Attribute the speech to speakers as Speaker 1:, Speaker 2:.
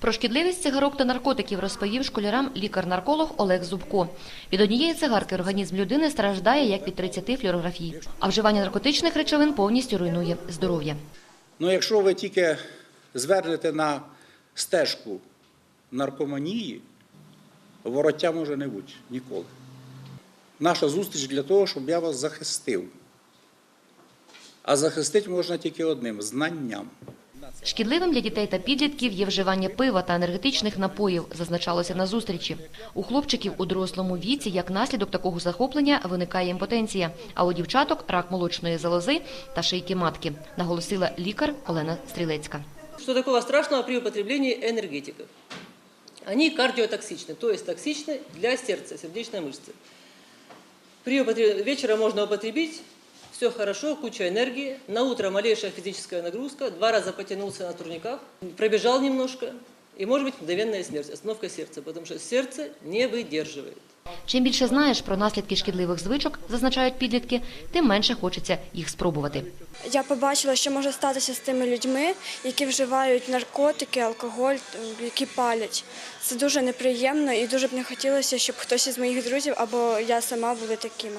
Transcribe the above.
Speaker 1: Про шкідливість цигарок та наркотиків розповів школярам лікар-нарколог Олег Зубко. Від однієї цигарки організм людини страждає як від 30 флюорографій, а вживання наркотичних речовин повністю руйнує здоров'я.
Speaker 2: Ну, якщо ви тільки звернете на стежку наркоманії, вороття може не бути ніколи. Наша зустріч для того, щоб я вас захистив. А захистити можна тільки одним знанням.
Speaker 1: Шкідливим для дітей та підлітків є вживання пива та енергетичних напоїв, зазначалося на зустрічі. У хлопчиків у дорослому віці як наслідок такого захоплення виникає імпотенція, а у дівчаток рак молочної залози та шийки матки, наголосила лікар Олена Стрілецька.
Speaker 3: Что такого страшного при употреблении энергетиков? Они кардиотоксичны, то есть токсичны для сердца, сердечной мышцы. При употреб- Вечером можно употребить, все хорошо, куча энергии. На утро малейшая физическая нагрузка, два раза потянулся на турниках, пробежал немножко, и может быть мгновенная смерть, остановка сердца, потому что сердце не выдерживает.
Speaker 1: Чим більше знаєш про наслідки шкідливих звичок, зазначають підлітки, тим менше хочеться їх спробувати.
Speaker 4: Я побачила, що може статися з тими людьми, які вживають наркотики, алкоголь, які палять. Це дуже неприємно і дуже б не хотілося, щоб хтось із моїх друзів або я сама були такими.